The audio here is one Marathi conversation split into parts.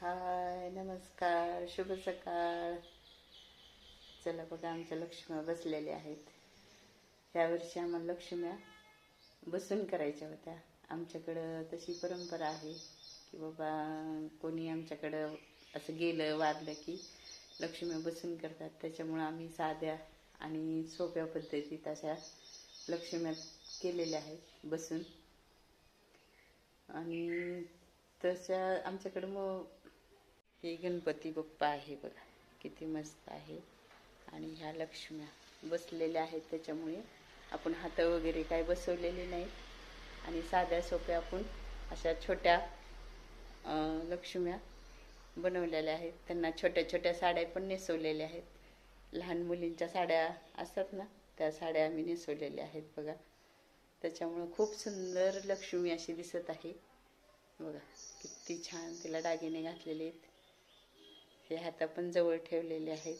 हाय नमस्कार शुभ सकाळ. चला बघा आमच्या लक्ष्म्या बसलेल्या आहेत. यावर्षी आम्हाला लक्ष्म्या बसून करायच्या होत्या. आमच्याकडं तशी परंपरा आहे की बाबा कोणी आमच्याकडं असं गेलं वारलं की लक्ष्म्या बसून करतात. त्याच्यामुळं आम्ही साध्या आणि सोप्या पद्धतीत अशा लक्ष्म्या केलेल्या आहेत बसून. आणि तशा आमच्याकडं मग हे गणपती बाप्पा आहे बघा. किती मस्त आहे. आणि ह्या लक्ष्म्या बसलेल्या आहेत त्याच्यामुळे आपण हात वगैरे काय बसवलेले नाहीत. आणि साध्या सोप्या आपण अशा छोट्या लक्ष्म्या बनवलेल्या आहेत. त्यांना छोट्या छोट्या साड्या पण नेसवलेल्या आहेत. लहान मुलींच्या साड्या असतात ना त्या साड्या आम्ही नेसवलेल्या आहेत बघा. त्याच्यामुळं खूप सुंदर लक्ष्मी अशी दिसत आहे. बघा किती छान तिला दागिने घातलेले आहेत. हे हाता पण जवळ ठेवलेले आहेत.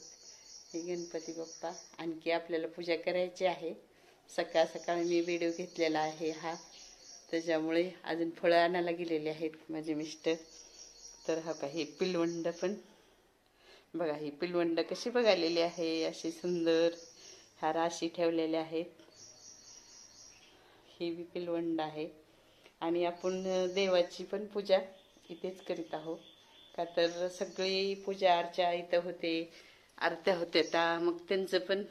हे गणपती बाप्पा आणखी आपल्याला पूजा करायची आहे. सकाळ सकाळ मी व्हिडिओ घेतलेला आहे हा. त्याच्यामुळे अजून फळं आणायला गेलेले आहेत माझे मिस्टर. तर हा पहा हे पिलवंड पण. बघा ही पिलवंड कशी बघालेली आहे? अशी सुंदर ह्या राशी ठेवलेल्या आहेत ही बी पिलवंड आहे. आणि आपण देवाची पण पूजा इथेच करीत आहोत. का तर सगळी पूजा अर्चा इथं होते आरत्या होत्या त्या मग त्यांचं पण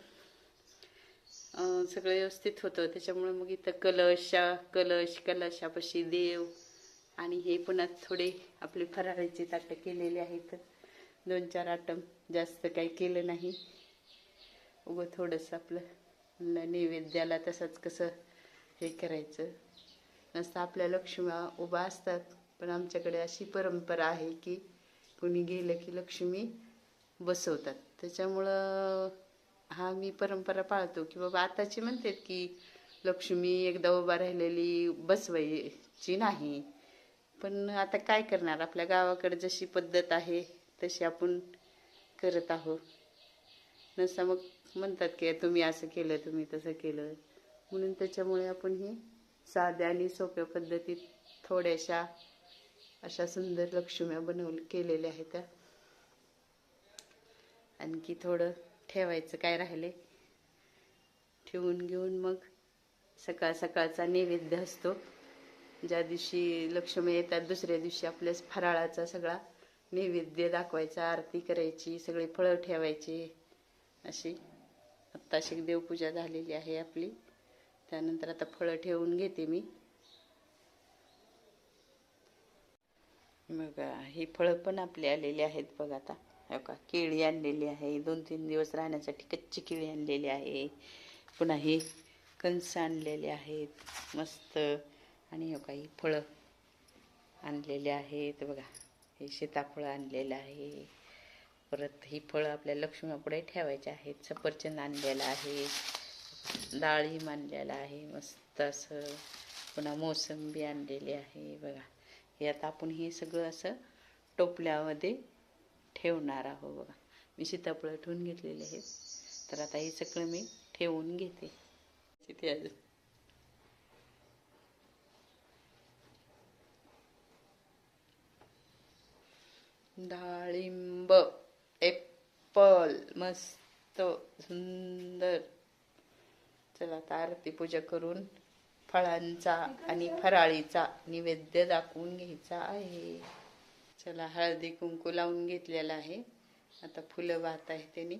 सगळं व्यवस्थित होतं. त्याच्यामुळे मग इथं कलशा कलश कलशापाशी देव आणि हे पुन्हा थोडे आपले फराळाचे ताटं केलेले आहेत. दोन चार आटम जास्त काही केलं नाही. उगं थोडंसं आपलं नैवेद्याला तसंच कसं हे करायचं. नसतं आपल्या लक्ष्म्या उभा असतात पण आमच्याकडे अशी परंपरा आहे की कुणी गेलं की लक्ष्मी बसवतात. त्याच्यामुळं हा मी परंपरा पाळतो की बाबा आताची म्हणतात की लक्ष्मी एकदा उभा राहिलेली बसवायची नाही. पण आता काय करणार? आपल्या गावाकडे जशी पद्धत आहे तशी आपण करत आहोत. नसा मग म्हणतात की तुम्ही असं केलं तुम्ही तसं केलं. म्हणून त्याच्यामुळे आपण ही साध्या आणि सोप्या पद्धतीत थोड्याशा अशा सुंदर लक्ष्म्या बनव केलेल्या आहेत. त्या आणखी थोडं ठेवायचं काय राहिले? ठेवून घेऊन मग सकाळ सकाळचा नैवेद्य असतो. ज्या दिवशी लक्ष्मी येतात दुसऱ्या दिवशी आपल्या फराळाचा सगळा नैवेद्य दाखवायचा आरती करायची सगळी फळं ठेवायची. अशी आत्ताशी देवपूजा झालेली आहे आपली. त्यानंतर आता फळं ठेवून घेते मी. बघा ही फळं पण आपली आलेली आहेत बघा आता. हो का? केळी आणलेली आहे. दोन तीन दिवस राहण्यासाठी कच्ची केळी आणलेली आहे. पुन्हा ही कणस आणलेले आहेत. मस्त. आणि हो का ही फळं आणलेले आहेत बघा. हे सीताफळं आणलेलं आहे. परत ही फळं आपल्या लक्ष्मीपुढे ठेवायची आहेत. सफरचंद आणलेलं आहे. डाळी आणलेलं आहे. मस्त असं. पुन्हा मोसंबी आणलेली आहे बघा. हे आता आपण हे सगळं असं टोपल्यामध्ये ठेवणार आहोत बघा. मी सीताफळं ठेवून घेतलेले आहेत. तर आता हे सगळं मी ठेवून घेते. तिथे अजून डाळिंब एप्पल मस्त सुंदर. चला आता आरती पूजा करून फळांचा आणि फराळीचा नैवेद्य दाखवून घ्यायचा आहे. चला हळदी कुंकू लावून घेतलेला आहे. आता फुलं वाहत आहे त्याने.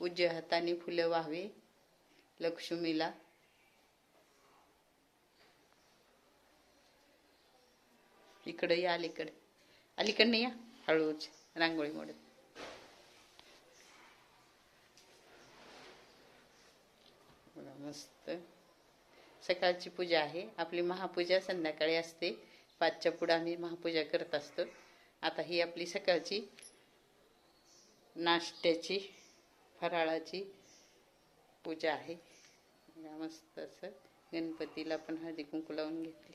उजव्या हाताने फुलं वाहावे लक्ष्मीला. इकडं या अलीकडे. अलीकडनं या हळूच रांगोळी मोडत. मस्त. सकाळची पूजा आहे. आपली महापूजा संध्याकाळी असते. पाचच्या पुढं आम्ही महापूजा करत असतो. आता ही आपली सकाळची नाश्त्याची फराळाची पूजा आहे. मस्त असं गणपतीला पण हळदी कुंकू लावून घेतली.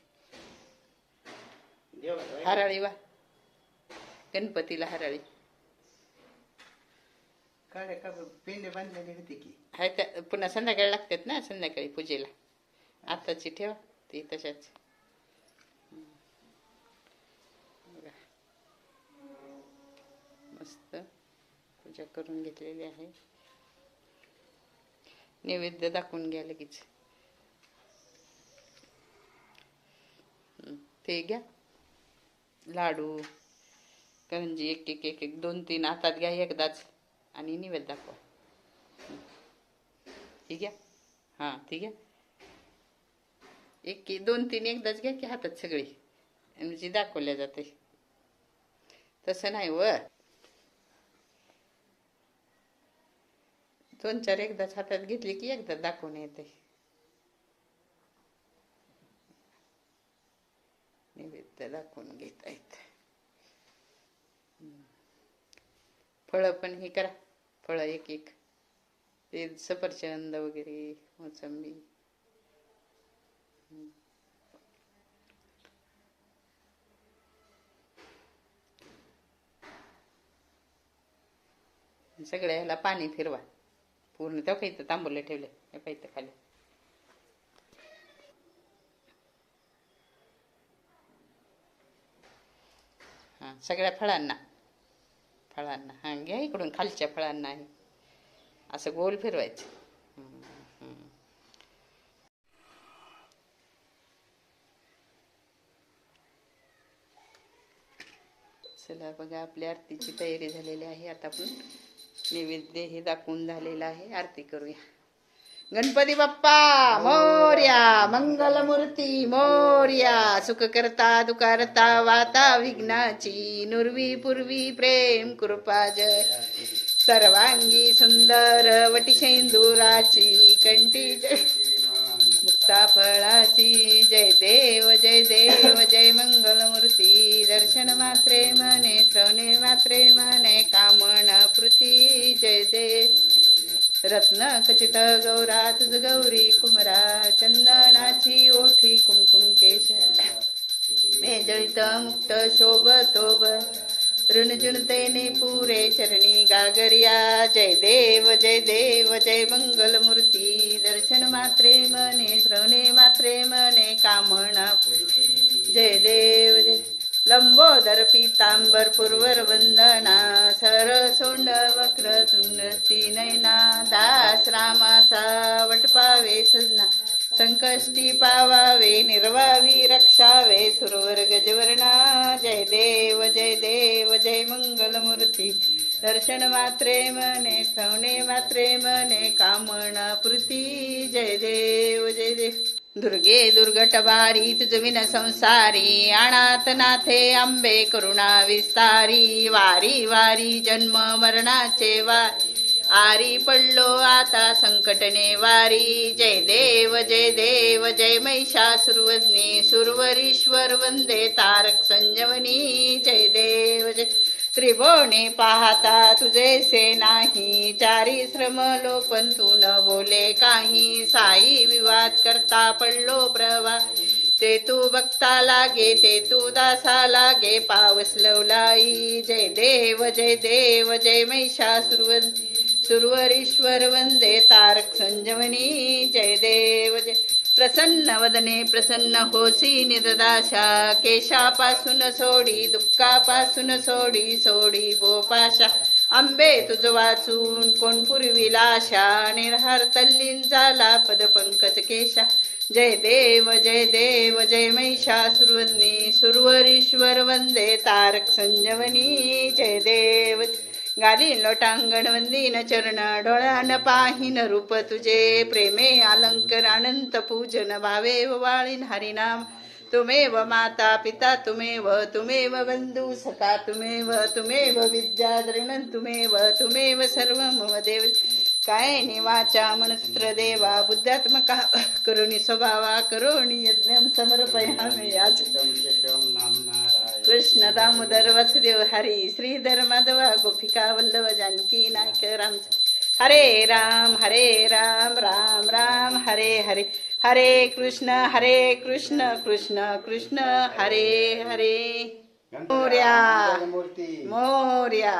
हराळी वा. गणपतीला हराळी. काय का? पेंडे बांधलेले होते की? हाय त्या पुन्हा संध्याकाळी लागतात ना संध्याकाळी पूजेला? आताची ठेवा ती तशाच. मस्त पूजा करून घेतलेली आहे. नैवेद्य दाखवून घ्या लगेच. ते घ्या. लाडू करंजी एक एक एक एक दोन तीन हातात घ्या एकदाच आणि निवेद दाखवा. ठीक आहे हां ठीक आहे एक की दोन तीन एकदाच घ्या की हातात सगळी. म्हणजे दाखवल्या जाते. तसं नाही व. दोन चार एकदाच हातात घेतली की एकदा दाखवून येते. नैवेद्य दाखवून घेता येत. फळं पण हे करा. फळं एक एक. ते सफरचंद वगैरे मोसंबी. सगळ्या ह्याला पाणी फिरवा. पूर्ण तेव्हा काही तांबूला ठेवले? हे पाहिजे खाली. हां सगळ्या फळांना. फळांना. हां घ्या इकडून खालच्या फळांना आहे असं गोल फिरवायचं. चला बघा आपली आरतीची तयारी झालेली आहे. आता आपण नैवेद्य हे दाखवून झालेलं आहे. आरती करूया. गणपती बाप्पा मोर्या मंगलमूर्ती मोर्या. सुख करता दुकारता वाता विघ्नाची नुरवी पूर्वी प्रेम कृपा जय. सर्वांगी सुंदर वटिशेंदुराची कंटी जय. साफळाची जय देव जय देव जय मंगलमूर्ती. दर्शन मात्रे मने श्रवणे मात्रे मने कामण पृथ्वी. जय देव. रत्न खचित गौरा तुझ गौरी कुमरा. चंदनाची ओठी कुमकुम केश मेजळित मुक्त शोभ तोब ऋणजुणतेने पुरे चरणी गागरिया. जय देव जय देव जय मंगलमूर्ती. दर्शन मात्रे मने श्रवणे मात्रे मने कामना जय देव जय. लंबोदर पितांबर पूर्वर वंदना सर सोंड वक्र तुंड नयना दास रामाचा वटपावे सजना संकष्टी पावावे निर्वावी रक्षावे सुरवर गजवर्णा. जय देव जय देव जय मंगलमूर्ती. दर्शन मात्रे मने सवने मात्रे मने कामना पृथ्वी जय देव जय देव। दुर्गे दुर्गटबारी तुझ संसारी अनाथ नाथे आंबे करुणा विस्तारी वारी वारी जन्म मरणाचे वारी। आरी पडलो आता संकटने वारी। जय देव जय देव जय महिषासुरवज्ञी सुरवरीश्वर वंदे तारक संजवनी जय देव जय त्रिभुवने पाहता तुझेसे नाही. चारी श्रम पण तू न बोले काही. साई विवाद करता पडलो प्रवा ते तू बघता लागे ते तू दासा लागे. पावस लवलाई. जय देव जय देव जय महिषासुरवंदी. सुरवरीश्वर वंदे. तारक संजवनी जय देव जय प्रसन्न वदने प्रसन्न होसी निरदाशा केशापासून सोडी दुःखापासून सोडी सोडी बोपाशा आंबे तुझ वाचून कोण पुरविला निर्हार तल्लीन झाला पद पंकज केशा। जय देव जय देव जय महिषासुरवन्नी सुरवरीश्वर वंदे तारक संजवनी जय देव। गाली लोटांगण वंदीन चरण डोळ्यान पाहिन रूप तुझे प्रेमे अलंकर अनंत पूजन भावे वाळीन हरिनाम. तुमेव माता पिता तुमेव तुमेव बंधू सखा तुमेव तुमेव विद्या द्रविणं तुमेव तुमेव सर्व मम देव. काय वाचा मनस्त्र देवा बुद्धात्मका करुणी स्वभावा करुणी यज्ञं समर्पयामि. आज कृष्ण दामोदर वासुदेव हरी श्रीधर माधव गोपिका वल्लभ जानकी नायक राम हरे राम हरे राम राम राम हरे हरे हरे कृष्ण हरे कृष्ण कृष्ण कृष्ण हरे हरे मोर्या मोर्या